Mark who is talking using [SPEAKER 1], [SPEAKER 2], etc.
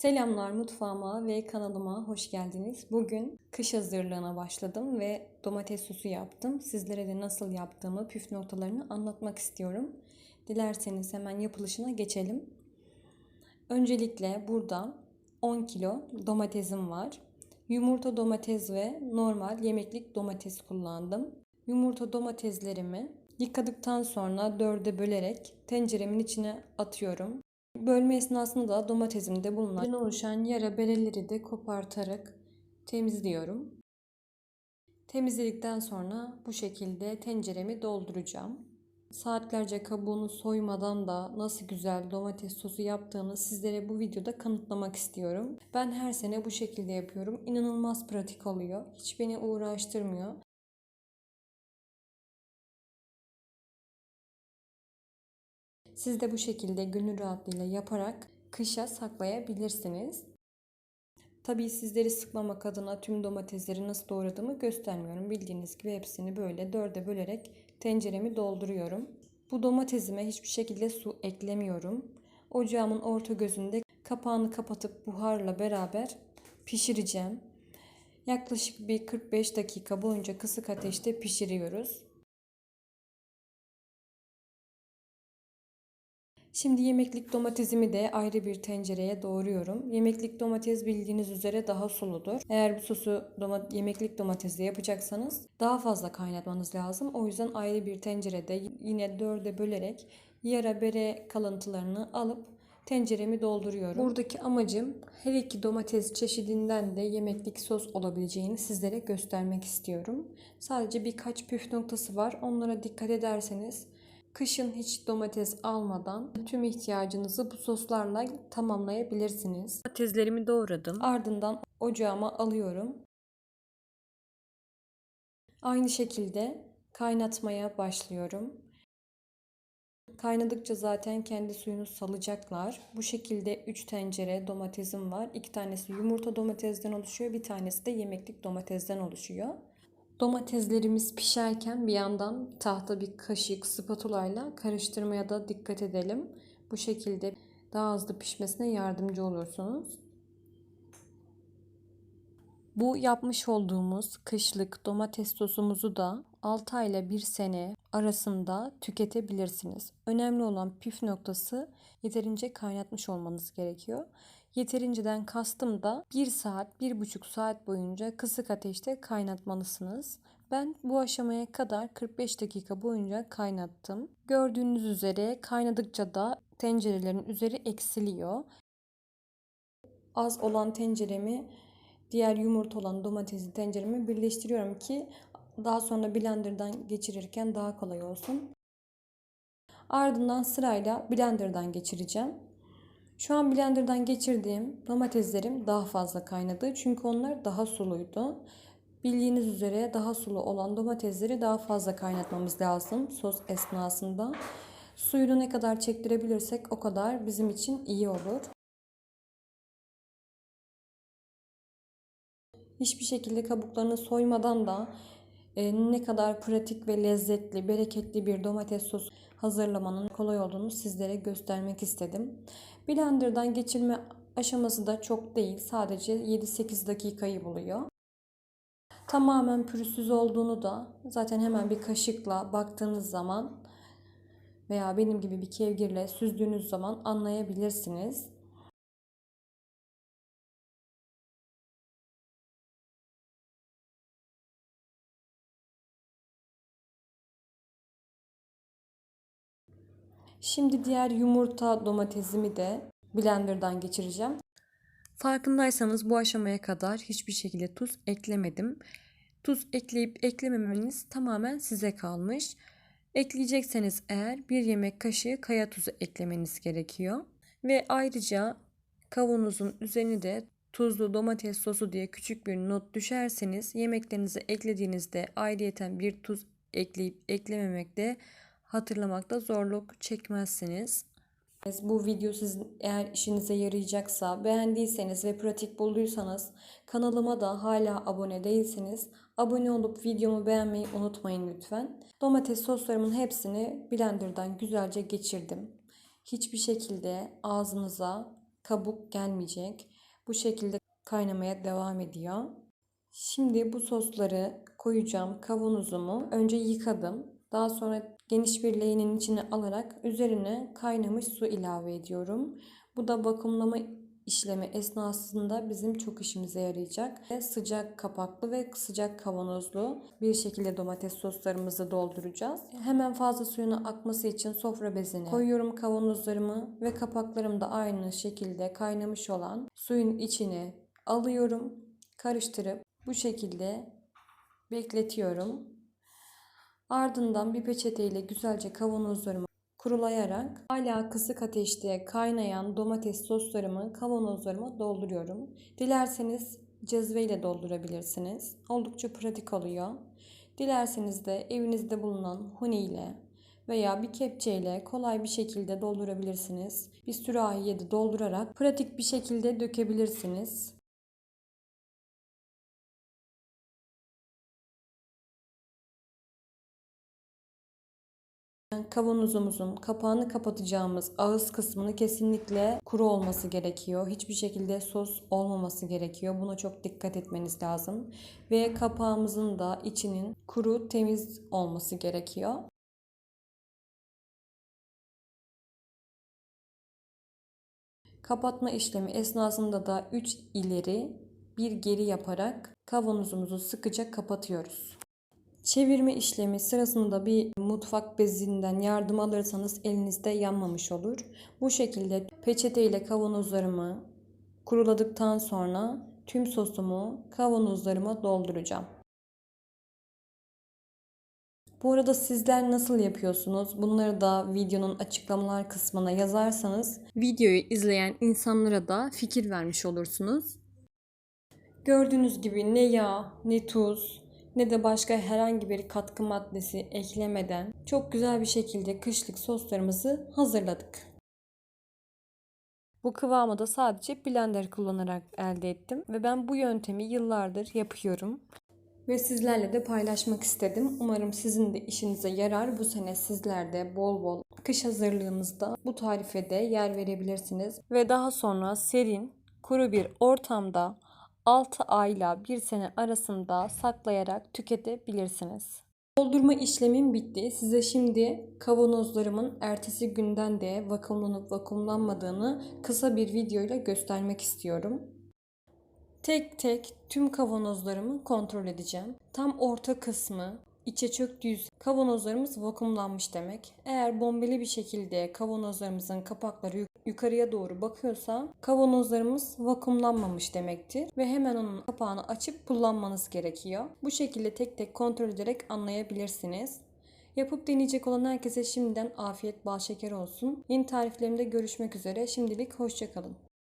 [SPEAKER 1] Selamlar mutfağıma ve kanalıma hoş geldiniz. Bugün kış hazırlığına başladım ve domates sosu yaptım. Sizlere de nasıl yaptığımı, püf noktalarını anlatmak istiyorum. Dilerseniz hemen yapılışına geçelim. Öncelikle burada 10 kilo domatesim var. Yumurta domates ve normal yemeklik domates kullandım. Yumurta domateslerimi yıkadıktan sonra dörde bölerek tenceremin içine atıyorum. Bölme esnasında da domatesimde bulunan oluşan yara bereleri de kopartarak temizliyorum. Temizledikten sonra bu şekilde tenceremi dolduracağım. Saatlerce kabuğunu soymadan da nasıl güzel domates sosu yaptığını sizlere bu videoda kanıtlamak istiyorum. Ben her sene bu şekilde yapıyorum. İnanılmaz pratik oluyor. Hiç beni uğraştırmıyor. Siz de bu şekilde gönül rahatlığıyla yaparak kışa saklayabilirsiniz. Tabii sizleri sıkmamak adına tüm domatesleri nasıl doğradığımı göstermiyorum. Bildiğiniz gibi hepsini böyle dörde bölerek tenceremi dolduruyorum. Bu domatesime hiçbir şekilde su eklemiyorum. Ocağımın orta gözünde kapağını kapatıp buharla beraber pişireceğim. Yaklaşık bir 45 dakika boyunca kısık ateşte pişiriyoruz. Şimdi yemeklik domatesimi de ayrı bir tencereye doğruyorum. Yemeklik domates bildiğiniz üzere daha suludur. Eğer bu sosu doma yemeklik domatesle yapacaksanız daha fazla kaynatmanız lazım. O yüzden ayrı bir tencerede yine dörde bölerek yara bere kalıntılarını alıp tenceremi dolduruyorum. Buradaki amacım her iki domates çeşidinden de yemeklik sos olabileceğini sizlere göstermek istiyorum. Sadece birkaç püf noktası var. Onlara dikkat ederseniz Kışın hiç domates almadan tüm ihtiyacınızı bu soslarla tamamlayabilirsiniz. Domateslerimi doğradım. Ardından ocağıma alıyorum. Aynı şekilde kaynatmaya başlıyorum. Kaynadıkça zaten kendi suyunu salacaklar. Bu şekilde 3 tencere domatesim var. 2 tanesi yumurta domatesden oluşuyor. Bir tanesi de yemeklik domatesden oluşuyor. Domateslerimiz pişerken bir yandan tahta bir kaşık spatula ile karıştırmaya da dikkat edelim. Bu şekilde daha hızlı pişmesine yardımcı olursunuz. Bu yapmış olduğumuz kışlık domates sosumuzu da 6 ay ile 1 sene arasında tüketebilirsiniz. Önemli olan püf noktası yeterince kaynatmış olmanız gerekiyor. Yeterinceden kastım da 1 saat, 1,5 saat boyunca kısık ateşte kaynatmalısınız. Ben bu aşamaya kadar 45 dakika boyunca kaynattım. Gördüğünüz üzere kaynadıkça da tencerelerin üzeri eksiliyor. Az olan tenceremi diğer yumurta olan domatesi tenceremi birleştiriyorum ki daha sonra blenderdan geçirirken daha kolay olsun. Ardından sırayla blenderdan geçireceğim. Şu an blenderdan geçirdiğim domateslerim daha fazla kaynadı. Çünkü onlar daha suluydu. Bildiğiniz üzere daha sulu olan domatesleri daha fazla kaynatmamız lazım sos esnasında. Suyunu ne kadar çektirebilirsek o kadar bizim için iyi olur. Hiçbir şekilde kabuklarını soymadan da e, ne kadar pratik ve lezzetli, bereketli bir domates sosu hazırlamanın kolay olduğunu sizlere göstermek istedim. Blender'dan geçirme aşaması da çok değil. Sadece 7-8 dakikayı buluyor. Tamamen pürüzsüz olduğunu da zaten hemen bir kaşıkla baktığınız zaman veya benim gibi bir kevgirle süzdüğünüz zaman anlayabilirsiniz. Şimdi diğer yumurta domatesimi de blenderdan geçireceğim. Farkındaysanız bu aşamaya kadar hiçbir şekilde tuz eklemedim. Tuz ekleyip eklememeniz tamamen size kalmış. Ekleyecekseniz eğer bir yemek kaşığı kaya tuzu eklemeniz gerekiyor. Ve ayrıca kavunuzun üzerine de tuzlu domates sosu diye küçük bir not düşerseniz yemeklerinize eklediğinizde ayrıyeten bir tuz ekleyip eklememekte hatırlamakta zorluk çekmezsiniz. Bu video sizin eğer işinize yarayacaksa, beğendiyseniz ve pratik bulduysanız kanalıma da hala abone değilseniz abone olup videomu beğenmeyi unutmayın lütfen. Domates soslarımın hepsini blenderdan güzelce geçirdim. Hiçbir şekilde ağzınıza kabuk gelmeyecek. Bu şekilde kaynamaya devam ediyor. Şimdi bu sosları koyacağım kavanozumu. Önce yıkadım. Daha sonra geniş bir leğenin içine alarak üzerine kaynamış su ilave ediyorum. Bu da vakumlama işlemi esnasında bizim çok işimize yarayacak. Sıcak kapaklı ve sıcak kavanozlu bir şekilde domates soslarımızı dolduracağız. Hemen fazla suyunu akması için sofra bezine koyuyorum kavanozlarımı ve kapaklarım da aynı şekilde kaynamış olan suyun içine alıyorum. Karıştırıp bu şekilde bekletiyorum. Ardından bir peçeteyle güzelce kavanozlarımı kurulayarak hala kısık ateşte kaynayan domates soslarımı kavanozlarıma dolduruyorum. Dilerseniz cezveyle doldurabilirsiniz. Oldukça pratik oluyor. Dilerseniz de evinizde bulunan huni ile veya bir kepçeyle kolay bir şekilde doldurabilirsiniz. Bir sürahiye de doldurarak pratik bir şekilde dökebilirsiniz. Kavanozumuzun kapağını kapatacağımız ağız kısmını kesinlikle kuru olması gerekiyor. Hiçbir şekilde sos olmaması gerekiyor. Buna çok dikkat etmeniz lazım. Ve kapağımızın da içinin kuru, temiz olması gerekiyor. Kapatma işlemi esnasında da 3 ileri, 1 geri yaparak kavanozumuzu sıkıca kapatıyoruz. Çevirme işlemi sırasında bir mutfak bezinden yardım alırsanız elinizde yanmamış olur. Bu şekilde peçete ile kavanozlarımı kuruladıktan sonra tüm sosumu kavanozlarıma dolduracağım. Bu arada sizler nasıl yapıyorsunuz? Bunları da videonun açıklamalar kısmına yazarsanız videoyu izleyen insanlara da fikir vermiş olursunuz. Gördüğünüz gibi ne yağ, ne tuz, ne de başka herhangi bir katkı maddesi eklemeden çok güzel bir şekilde kışlık soslarımızı hazırladık. Bu kıvamı da sadece blender kullanarak elde ettim ve ben bu yöntemi yıllardır yapıyorum ve sizlerle de paylaşmak istedim. Umarım sizin de işinize yarar. Bu sene sizler de bol bol kış hazırlığımızda bu tarife de yer verebilirsiniz ve daha sonra serin, kuru bir ortamda 6 ayla 1 sene arasında saklayarak tüketebilirsiniz. Doldurma işlemim bitti. Size şimdi kavanozlarımın ertesi günden de vakumlanıp vakumlanmadığını kısa bir videoyla göstermek istiyorum. Tek tek tüm kavanozlarımı kontrol edeceğim. Tam orta kısmı içe çöktüğü kavanozlarımız vakumlanmış demek. Eğer bombeli bir şekilde kavanozlarımızın kapakları yukarıya doğru bakıyorsa kavanozlarımız vakumlanmamış demektir ve hemen onun kapağını açıp kullanmanız gerekiyor. Bu şekilde tek tek kontrol ederek anlayabilirsiniz. Yapıp deneyecek olan herkese şimdiden afiyet bal şeker olsun. Yeni tariflerimde görüşmek üzere. Şimdilik hoşçakalın.